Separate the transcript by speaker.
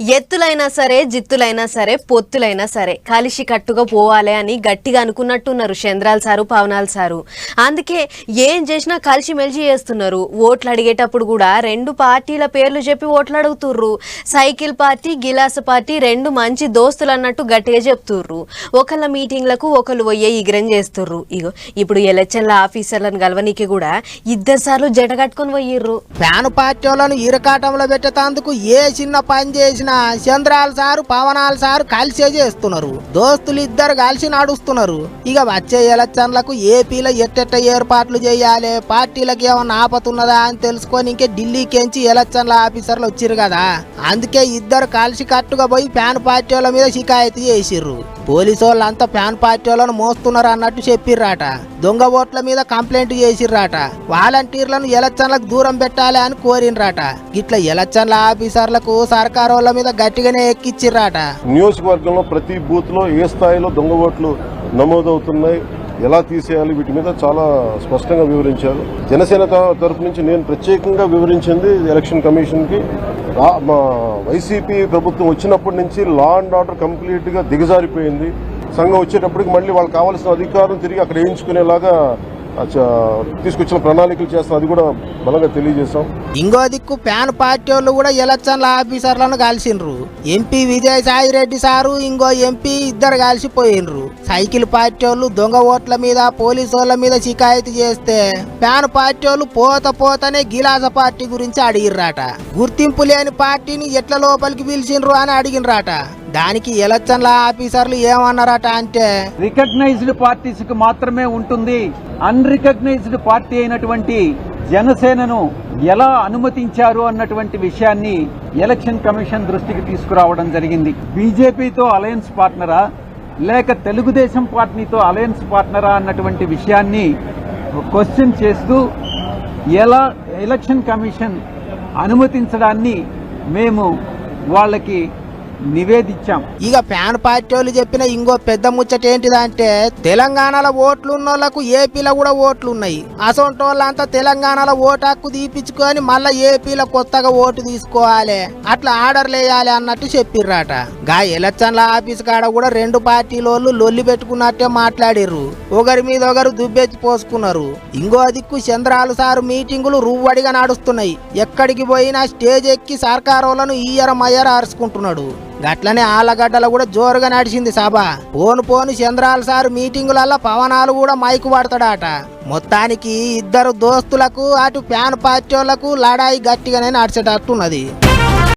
Speaker 1: ఎత్తులైనా సరే జిత్తులైనా సరే పొత్తులైనా సరే కలిసి కట్టుగా పోవాలి అని గట్టిగా అనుకున్నట్టున్నారు చంద్రాల్ సారు పవనాల్ సారు. అందుకే ఏం చేసినా కలిసి మెలిసి చేస్తున్నారు. ఓట్లు అడిగేటప్పుడు కూడా రెండు పార్టీల పేర్లు చెప్పి ఓట్లు అడుగుతుర్రు. సైకిల్ పార్టీ గిలాస పార్టీ రెండు మంచి దోస్తులు అన్నట్టు గట్టిగా చెప్తుర్రు. ఒకళ్ళ మీటింగ్లకు ఒకళ్ళు పోయే ఇగ్రం చేస్తుర్రు. ఇగో ఇప్పుడు ఎలక్షన్ల ఆఫీసర్లను కలవనీకి కూడా ఇద్దరు సార్లు జట కట్టుకొని పోయిర్రు.
Speaker 2: ఫ్యాన్ పార్టీ వాళ్ళను ఇరకాటంలో పెట్టేందుకు ఏ చిన్న పని చేసినా చంద్రాల సారు పవనాల సారు కలిసే చేస్తున్నారు. దోస్తులు ఇద్దరు కలిసి నడుస్తున్నారు. ఇక వచ్చే ఎలక్షన్లకు ఏపీలో ఎట్టెట్ట ఏర్పాట్లు చేయాలి? పార్టీలకు ఏమన్నా ఆపతున్నదా అని తెలుసుకొని ఇంకే ఢిల్లీకెంచి ఎలక్షన్ల ఆఫీసర్లు వచ్చారు కదా. అందుకే ఇద్దరు కలిసి కట్టుగా పోయి ఫ్యాన్ పార్టీ మీద షికాయతు చేసిర్రు. పోలీసు వాళ్ళంతా ఫ్యాన్ పార్టీ వాళ్ళను మోస్తున్నారు అన్నట్టు చెప్పిర్రాట. దొంగ ఓట్ల మీద కంప్లైంట్ చేసిర్రాట. వాలంటీర్లను ఎలక్షన్లకు దూరం పెట్టాలి అని కోరినరాట. ఇట్లా ఎలక్షన్ల ఆఫీసర్లకు సర్కార్ వాళ్ళ మీద గట్టిగానే ఎక్కిచ్చిర్రాట.
Speaker 3: నియోజకవర్గంలో ప్రతి బూత్లో ఏ స్థాయిలో దొంగ ఓట్లు నమోదవుతున్నాయి? ఎలా తీసేయాలి వీటి మీద చాలా స్పష్టంగా వివరించారు. జనసేన తరపు నుంచి నేను ప్రత్యేకంగా వివరించింది ఎలక్షన్ కమిషన్కి. రా- మా వైసీపీ ప్రభుత్వం వచ్చినప్పటి నుంచి లా అండ్ ఆర్డర్ కంప్లీట్గా దిగజారిపోయింది. సంఘం వచ్చేటప్పటికి మళ్ళీ వాళ్ళకి కావాల్సిన అధికారం తిరిగి అక్కడ వేయించుకునేలాగా తీసుకొచ్చిన ప్రణాళికలు చేస్తాం. అది కూడా బలంగా తెలియజేశాం.
Speaker 2: ఇంకో దిక్కు ఫ్యాన్ పార్టీ వాళ్ళు కూడా ఎలక్షన్ల ఆఫీసర్లను కలిసిండ్రు. ఎంపీ విజయసాయి రెడ్డి సారు ఇంకో ఎంపీ ఇద్దరు కలిసిపోయినరు సైకిల్ పార్టీ వాళ్ళు దొంగ ఓట్ల మీద పోలీసు వాళ్ళ మీద షికాయతు చేస్తే ఫ్యాన్ పార్టీ వాళ్ళు పోత పోతనే గిలాస పార్టీ గురించి అడిగిర్రాట. గుర్తింపు లేని పార్టీని ఎట్ల లోపలికి పిలిచిండ్రు అని అడిగినరాట దానికి ఎలక్షన్ల ఆఫీసర్లు ఏమన్నారట అంటే?
Speaker 4: రికగ్నైజ్డ్ పార్టీస్కు మాత్రమే ఉంటుంది. అన్రికగ్నైజ్డ్ పార్టీ అయినటువంటి జనసేనను ఎలా అనుమతించారు అన్నటువంటి విషయాన్ని ఎలక్షన్ కమిషన్ దృష్టికి తీసుకురావడం జరిగింది. బీజేపీతో అలయన్స్ పార్ట్నరా? లేక తెలుగుదేశం పార్టీతో అలయన్స్ పార్ట్నరా అన్నటువంటి విషయాన్ని క్వశ్చన్ చేస్తూ ఎలా ఎలక్షన్ కమిషన్ అనుమతించడాన్ని మేము వాళ్ళకి నివేదించాం.
Speaker 2: ఇక ఫ్యాన్ పార్టీ వాళ్ళు చెప్పిన ఇంకో పెద్ద ముచ్చట ఏంటిదంటే తెలంగాణలో ఓట్లు ఉన్నోళ్ళకు ఏపీలో కూడా ఓట్లు ఉన్నాయి అసొంటి వాళ్ళంతా తెలంగాణలో ఓటు హక్కు తీపించుకొని మళ్ళా ఏపీలో కొత్తగా ఓటు తీసుకోవాలి. అట్లా ఆర్డర్లు వేయాలి అన్నట్టు చెప్పిర్రాట. గా ఎలక్షన్ల ఆఫీస్ కాడ కూడా రెండు పార్టీలోళ్ళు లొల్లి పెట్టుకున్నట్టే మాట్లాడిర్రు. ఒకరి మీద ఒకరు దుబ్బెచ్చి పోసుకున్నారు. ఇంకో దిక్కు చంద్రాలు సారు మీటింగులు రువ్వడిగా నడుస్తున్నాయి. ఎక్కడికి పోయినా స్టేజ్ ఎక్కి సర్కారోళ్ళను ఈయర మయ్యర అరుచుకుంటున్నాడు. గట్లనే ఆళ్ళగడ్డలో కూడా జోరుగా నడిచింది సభ. పోను పోను చంద్రాల సార్ మీటింగులలో పవనాలు కూడా మైకు పడతాడట మొత్తానికి ఇద్దరు దోస్తులకు అటు ఫ్యాన్ పార్టీ లడాయి గట్టిగానే నడిచేటట్టున్నది.